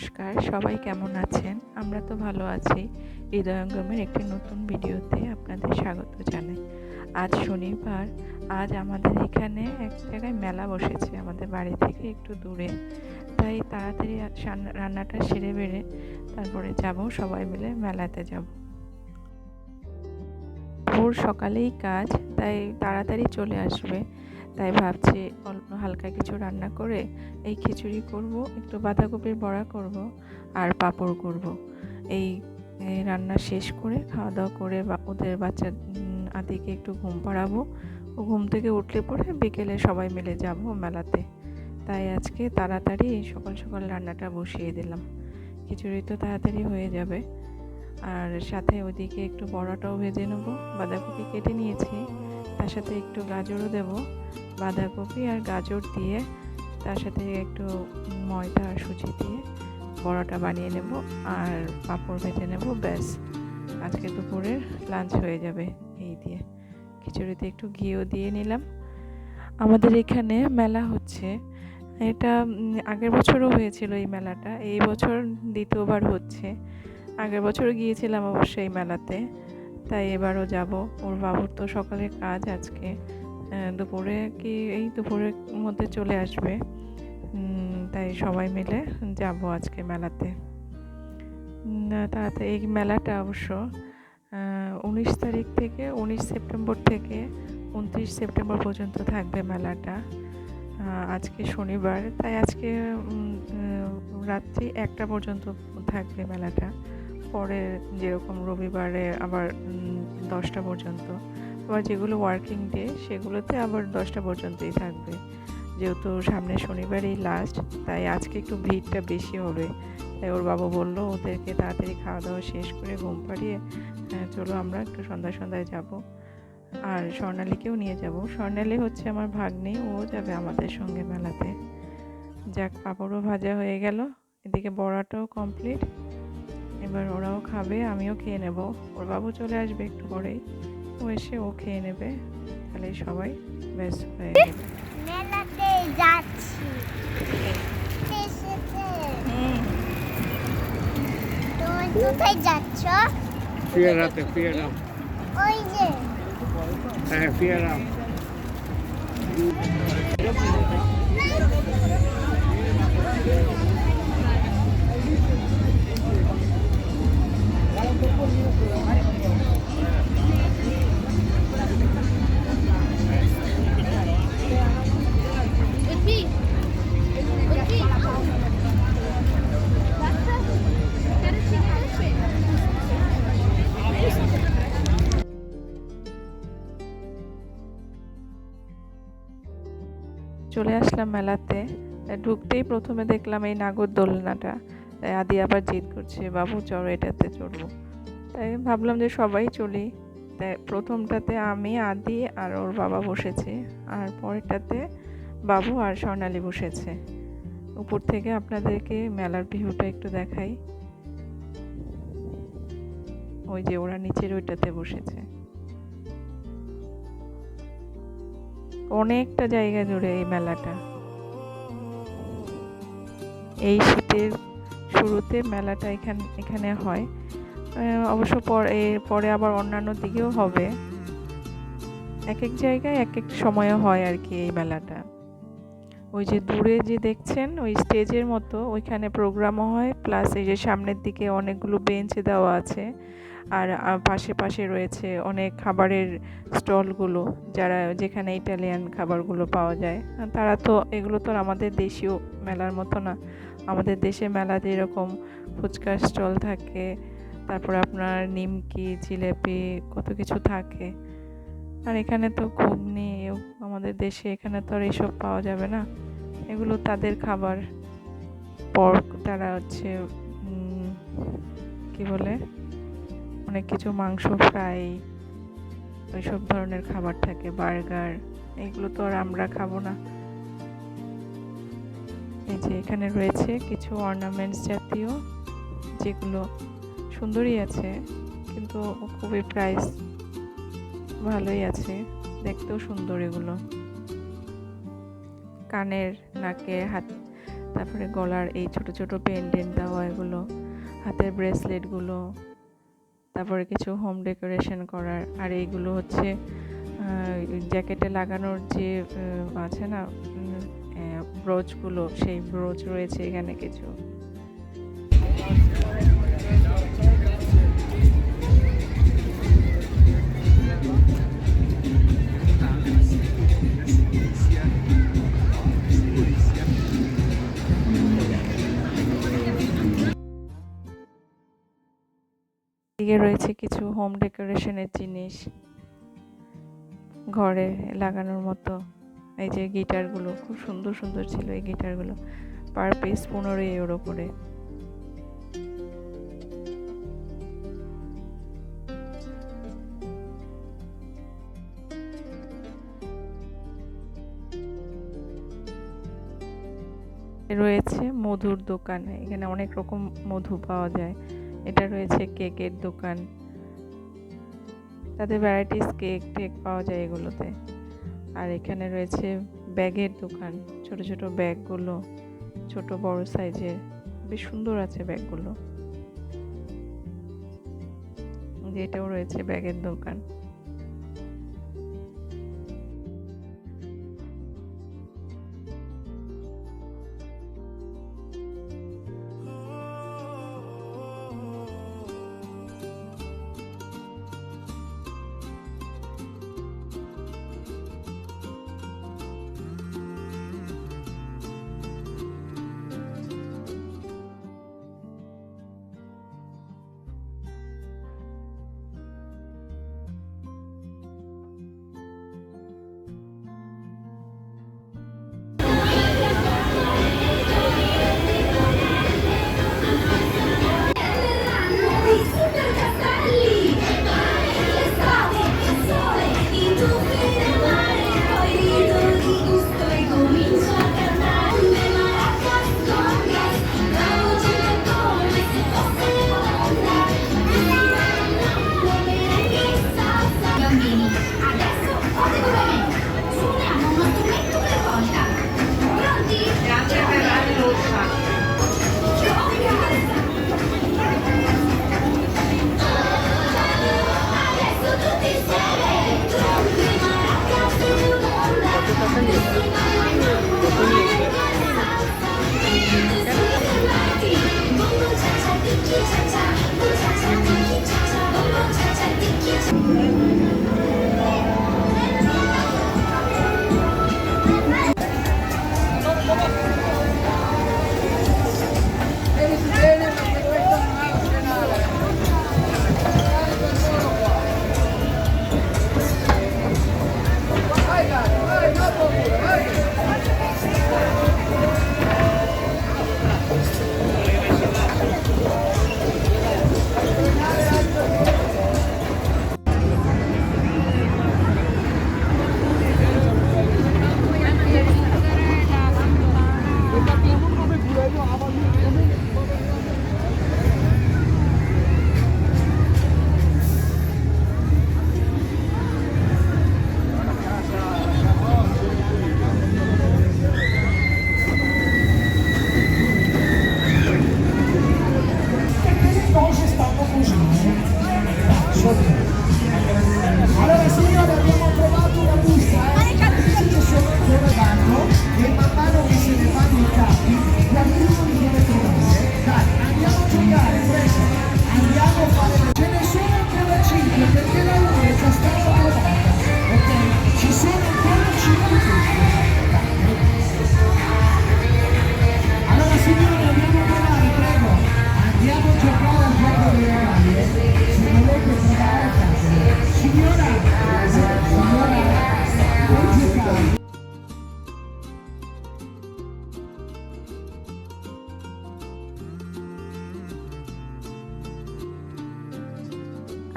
নমস্কার, সবাই কেমন আছেন? আমরা তো ভালো আছি। হৃদয়ঙ্গমের একটি নতুন ভিডিওতে আপনাদের স্বাগত জানাই। আজ শনিবার, আজ আমাদের এখানে এক জায়গায় মেলা বসেছে আমাদের বাড়ি থেকে একটু দূরে। তাই তাড়াতাড়ি রান্নাটা সেরে বেড়ে তারপরে যাব সবাই মিলে মেলাতে যাব। ভোর সকালেই কাজ, তাই তাড়াতাড়ি চলে আসবে। তাই ভাবছি অল্প হালকা কিছু রান্না করে এই খিচুড়ি করব, একটু বাঁধাকপির বড়া করব আর পাঁপড় করব। এই রান্না শেষ করে খাওয়া দাওয়া করে বা, ওদের বাচ্চা আদিকে একটু ঘুম পাড়াবো। ও ঘুম থেকে উঠলে পরে বিকেলে সবাই মিলে যাব মেলাতে। তাই আজকে তাড়াতাড়ি সকাল সকাল রান্নাটা বসিয়ে দিলাম। খিচুড়ি তো তাড়াতাড়ি হয়ে যাবে। আর সাথে ওদিকে একটু বড়াটাও ভেজে নেব, বাঁধাকপি কেটে নিয়েছি, তার সাথে একটু গাজরও দেবো। বাঁধাকপি আর গাজর দিয়ে তার সাথে একটু ময়দা আর সুজি দিয়ে বড়াটা বানিয়ে নেব আর পাঁপড় ভেজে নেব, ব্যাস। আজকে দুপুরের লাঞ্চ হয়ে যাবে এই দিয়ে। খিচুড়িতে একটু ঘিও দিয়ে নিলাম। আমাদের এখানে মেলা হচ্ছে। এটা আগের বছরও হয়েছিল এই মেলাটা। এই বছর দ্বিতীয়বার হচ্ছে। আগের বছরও গিয়েছিলাম অবশ্যই মেলাতে। তাই এবারও যাব। ওর বাবুর তো সকালে কাজ আজকে। দুপুরে কি এই দুপুরের মধ্যে চলে আসবে। তাই সবাই মিলে যাব আজকে মেলাতে। তাতে এই মেলাটা অবশ্য উনিশ তারিখ থেকে, উনিশ সেপ্টেম্বর থেকে উনত্রিশ সেপ্টেম্বর পর্যন্ত থাকবে মেলাটা। আজকে শনিবার, তাই আজকে রাত্রি একটা পর্যন্ত থাকবে মেলাটা। পরে যেরকম রবিবারে আবার দশটা পর্যন্ত। আবার যেগুলো ওয়ার্কিং ডে সেগুলোতে আবার দশটা পর্যন্তই থাকবে। যেহেতু সামনে শনিবারই লাস্ট তাই আজকে একটু ভিড়টা বেশি হবে। তাই ওর বাবা বলল ওদেরকে তাড়াতাড়ি খাওয়া দাওয়া শেষ করে ঘুম পাড়িয়ে আহ, চলো আমরা একটু সন্ধ্যা সন্ধ্যায় যাব। আর স্বর্ণালীকেও নিয়ে যাব। স্বর্ণালী হচ্ছে আমার ভাগ্নে ও যাবে আমাদের সঙ্গে মেলাতে। যাক পাঁপড়ও ভাজা হয়ে গেল। এদিকে বড়াটাও কমপ্লিট এবার ওরাও খাবে আমিও খেয়ে নেব। ওর বাবু চলে আসবে একটু পরেই। ও এসে ও খেয়ে নেবে। তাহলে সবাই ব্যাস হয়ে যাবে মেলাতে যাচ্ছি। কোথায় যাচ্ছ? ফিয়ারাতে ফিয়ারাম ওই যে। হ্যাঁ ফিয়ারাম চলে আসলাম মেলাতে। ঢুকতেই প্রথমে দেখলাম এই নাগর দোলনাটা। তাই আদি আবার জিদ করছে, বাবু চড়ো এটাতে চড়বো। তাই ভাবলাম যে সবাই চলি। তাই প্রথমটাতে আমি, আদি আর ওর বাবা বসেছে। আর পরেরটাতে বাবু আর স্বর্ণালী বসেছে। উপর থেকে আপনাদেরকে মেলার ভিউটা একটু দেখাই। ওই যে ওরা নিচের ওইটাতে বসেছে। অনেকটা জায়গা জুড়ে এই মেলাটা। এই শীতের শুরুতে মেলাটা এখান, এখানে হয়। অবশ্য পর পরে আবার অন্যান্য দিকেও হবে। এক এক জায়গায় এক এক সময়ে হয় আর কি এই মেলাটা। ওই যে দূরে যে দেখছেন, ওই স্টেজের মতো, ওইখানে প্রোগ্রামও হয়, প্লাস এই যে সামনের দিকে অনেকগুলো বেঞ্চ দেওয়া আছে। আর পাশে পাশে রয়েছে অনেক খাবারের স্টলগুলো যারা, যেখানে ইটালিয়ান খাবারগুলো পাওয়া যায়। তারা তো, এগুলো তো আমাদের দেশীয় মেলার মতো না। আমাদের দেশে মেলা যেরকম ফুচকার স্টল থাকে, তারপর আপনার নিমকি, জিলেপি, কত কিছু থাকে। আর এখানে তো ঘুগনি আমাদের দেশে এখানে তো আর এইসব পাওয়া যাবে না। এগুলো তাদের খাবার। পর্ক, তারা হচ্ছে কি বলে? অনেক কিছু, মাংস ফ্রাই, ওইসব ধরনের খাবার থাকে, বার্গার, এগুলো তো আর আমরা খাব না। এই যে এখানে রয়েছে কিছু অর্নামেন্টস জাতীয়, যেগুলো সুন্দরই আছে, কিন্তু খুবই প্রাইস ভালোই আছে, দেখতেও সুন্দর এগুলো। কানের নাকের হাত, তারপরে গলার এই ছোট ছোট পেন্ডেন্ট দেওয়া এগুলো, হাতের ব্রেসলেটগুলো তারপরে কিছু হোম ডেকোরেশন করার, আর এইগুলো হচ্ছে জ্যাকেটে লাগানোর যে আছে না ব্রোচগুলো সেই ব্রোচ রয়েছে এখানে কিছু। দিকে রয়েছে কিছু হোম ডেকোরেশনের জিনিস। ঘরে লাগানোর মতো এই যে গিটারগুলো খুব সুন্দর সুন্দর ছিল এই গিটারগুলো পার পিস পনেরো ইউরো করে। রয়েছে মধুর দোকান, এখানে অনেক রকম মধু পাওয়া যায়। এটা রয়েছে কেকের দোকান। তাদের ভ্যারাইটিস কেক টেক পাওয়া যায় এগুলোতে। আর এখানে রয়েছে ব্যাগের দোকান, ছোট ছোট ব্যাগগুলো, ছোট বড় সাইজের। বেশ সুন্দর আছে ব্যাগগুলো। যেটাও রয়েছে ব্যাগের দোকান।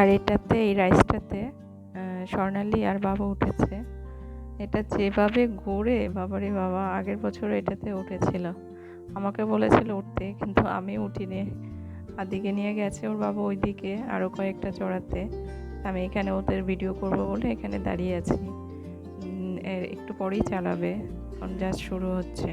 আর এটাতে, এই রাইসটাতে স্বর্ণালী আর বাবা উঠেছে। এটা যেভাবে ঘুরে, বাবারে বাবা, আগের বছর এটাতে উঠেছিল। আমাকে বলেছিল উঠতে, কিন্তু আমি উঠিনি। আদিকে নিয়ে গেছে ওর বাবা ওইদিকে আরও কয়েকটা চড়াতে। আমি এখানে ওদের ভিডিও করব বলে এখানে দাঁড়িয়ে আছি। একটু পরেই চালাবে। এখন জাস্ট শুরু হচ্ছে।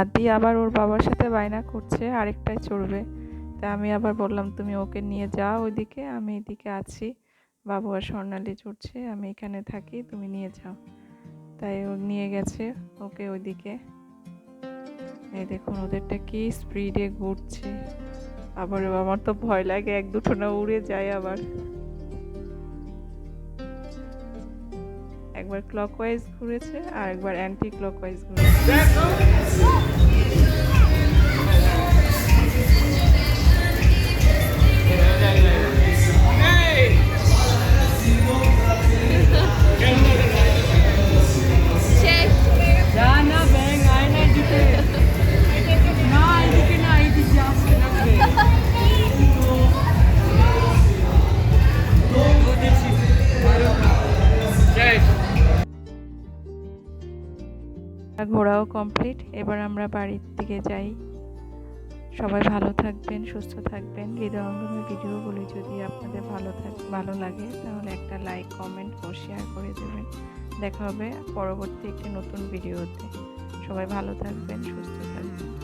আদি আবার ওর বাবার সাথে বায়না করছে, আরেকটাই চড়বে। তা আমি আবার বললাম, তুমি ওকে নিয়ে যাও ওইদিকে, আমি এদিকে আছি। বাবু আর স্বর্ণালী চড়ছে, আমি এখানে থাকি, তুমি নিয়ে যাও। তাই ও নিয়ে গেছে ওকে ওইদিকে। এই দেখুন, ওদেরটা কি স্পিডে ঘুরছে। আবার আমার তো ভয় লাগে, এক দুটো না উড়ে যায় আবার। একবার ক্লকওয়াইজ ঘুরেছে আর একবার অ্যান্টি ক্লকওয়াইজ ঘুরেছে ঘোরাও কমপ্লিট। এবার আমরা বাড়ির দিকে যাই। সবাই ভালো থাকবেন, সুস্থ থাকবেন। হৃদয়ঙ্গমের ভিডিওগুলি যদি আপনাদের ভালো থাক, ভালো লাগে, তাহলে একটা লাইক কমেন্ট ও শেয়ার করে দেবেন। দেখা হবে পরবর্তী একটি নতুন ভিডিওতে। সবাই ভালো থাকবেন, সুস্থ থাকবেন।